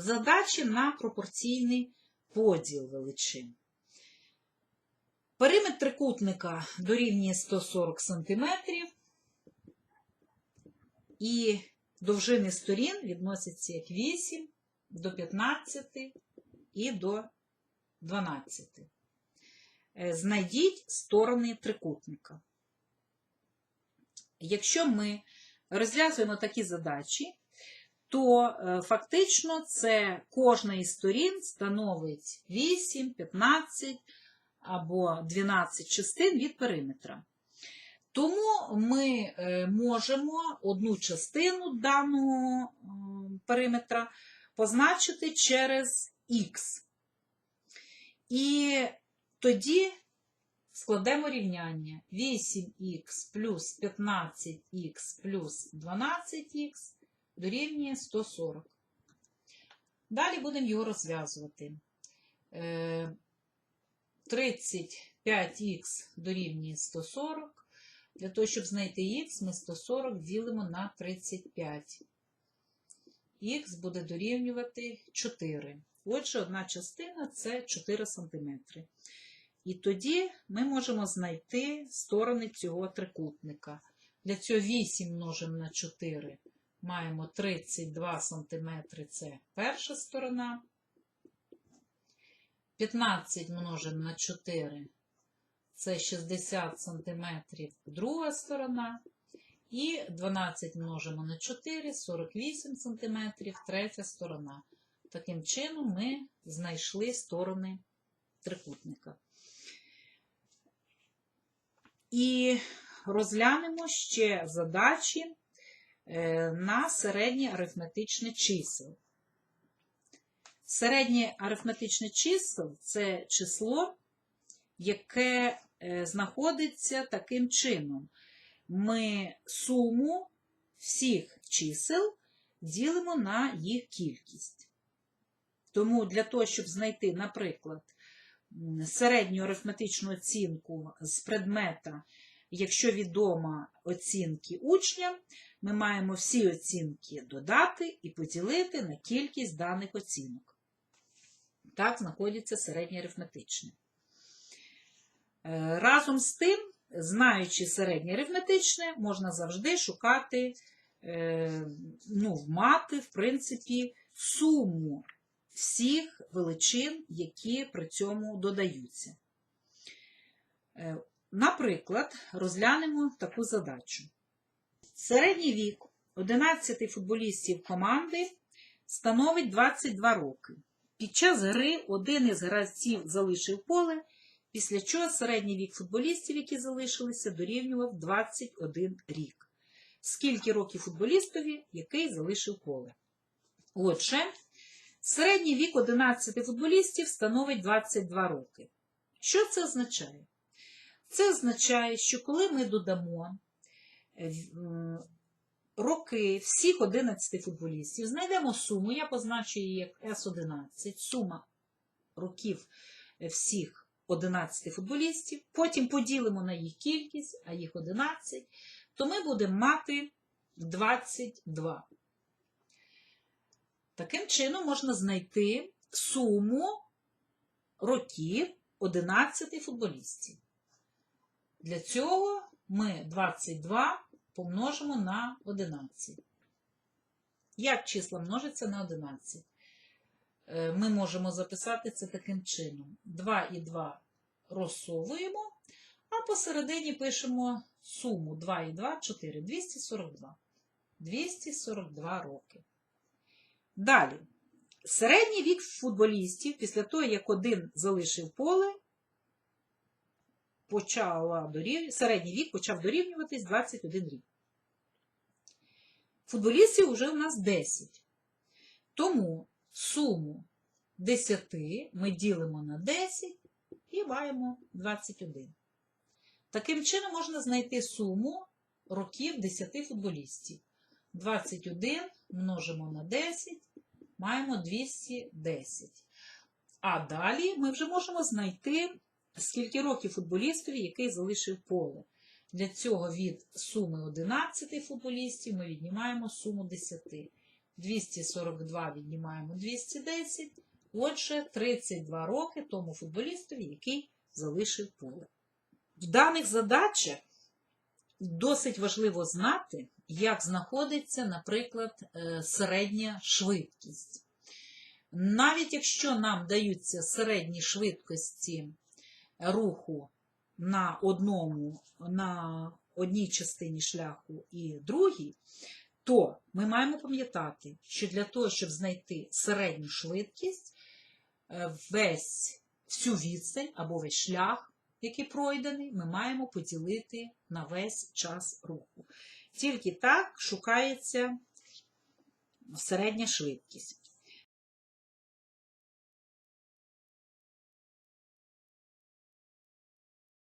задачі на пропорційний поділ величин. Периметр трикутника дорівнює 140 см, і довжини сторін відносяться як 8 до 15 і до 12. Е, Знайдіть сторони трикутника. Якщо ми розв'язуємо такі задачі, то е, фактично це кожна із сторін становить 8, 15 або 12 частин від периметра. Тому ми е, можемо одну частину даного е, периметра позначити через х. І тоді складемо рівняння 8х плюс 15х плюс 12х дорівнює 140. Далі будемо його розв'язувати. Е, 35х дорівнює 140. Для того, щоб знайти х, ми 140 ділимо на 35. Х буде дорівнювати 4. Отже, одна частина це 4 см. І тоді ми можемо знайти сторони цього трикутника. Для цього 8 множимо на 4. Маємо 32 см це перша сторона. 15 множимо на 4 це 60 см друга сторона. І 12 множимо на 4, 48 см третя сторона. Таким чином ми знайшли сторони трикутника. І розглянемо ще задачі на середнє арифметичне чисел. Середнє арифметичне чисел це число, яке е, знаходиться таким чином. Ми суму всіх чисел ділимо на їх кількість. Тому для того, щоб знайти, наприклад, середню арифметичну оцінку з предмета, якщо відома оцінки учням, ми маємо всі оцінки додати і поділити на кількість даних оцінок. Так знаходиться середнє арифметичне. Е, Разом з тим, знаючи середнє арифметичне, можна завжди шукати, е, ну, мати, в принципі, суму всіх величин, які при цьому додаються. Наприклад, розглянемо таку задачу. Середній вік 11 футболістів команди становить 22 роки. Під час гри один із гравців залишив поле, після чого середній вік футболістів, які залишилися, дорівнював 21 рік. Скільки років футболістові, який залишив поле? Отже, середній вік 11 футболістів становить 22 роки. Що це означає? Це означає, що коли ми додамо е, роки всіх 11 футболістів, знайдемо суму, я позначу її як С11, сума років е, всіх 11 футболістів, потім поділимо на їх кількість, а їх 11, то ми будемо мати 22. Таким чином можна знайти суму років 11 футболістів. Для цього ми 22 помножимо на 11. Як числа множаться на 11? Е, Ми можемо записати це таким чином. 2 і 2 розсовуємо, а посередині пишемо суму 2 і 2 4. 242. 242 роки. Далі. Середній вік футболістів після того, як один залишив поле, почала дорів... середній вік почав дорівнюватись 21 рік. Футболістів вже у нас 10. Тому суму 10 ми ділимо на 10 і маємо 21. Таким чином можна знайти суму років 10 футболістів. 21 множимо на 10, маємо 210. А далі ми вже можемо знайти, скільки років футболістові, який залишив поле. Для цього від суми 11 футболістів ми віднімаємо суму 10. 242 віднімаємо 210. Отже, 32 роки тому футболістові, який залишив поле. В даних задачах досить важливо знати, як знаходиться, наприклад, е, середня швидкість. Навіть якщо нам даються середні швидкості руху на одному, на одній частині шляху і другій, то ми маємо пам'ятати, що для того, щоб знайти середню швидкість, е, весь всю відстань або весь шлях, який пройдений, ми маємо поділити на весь час руху. Тільки так шукається середня швидкість.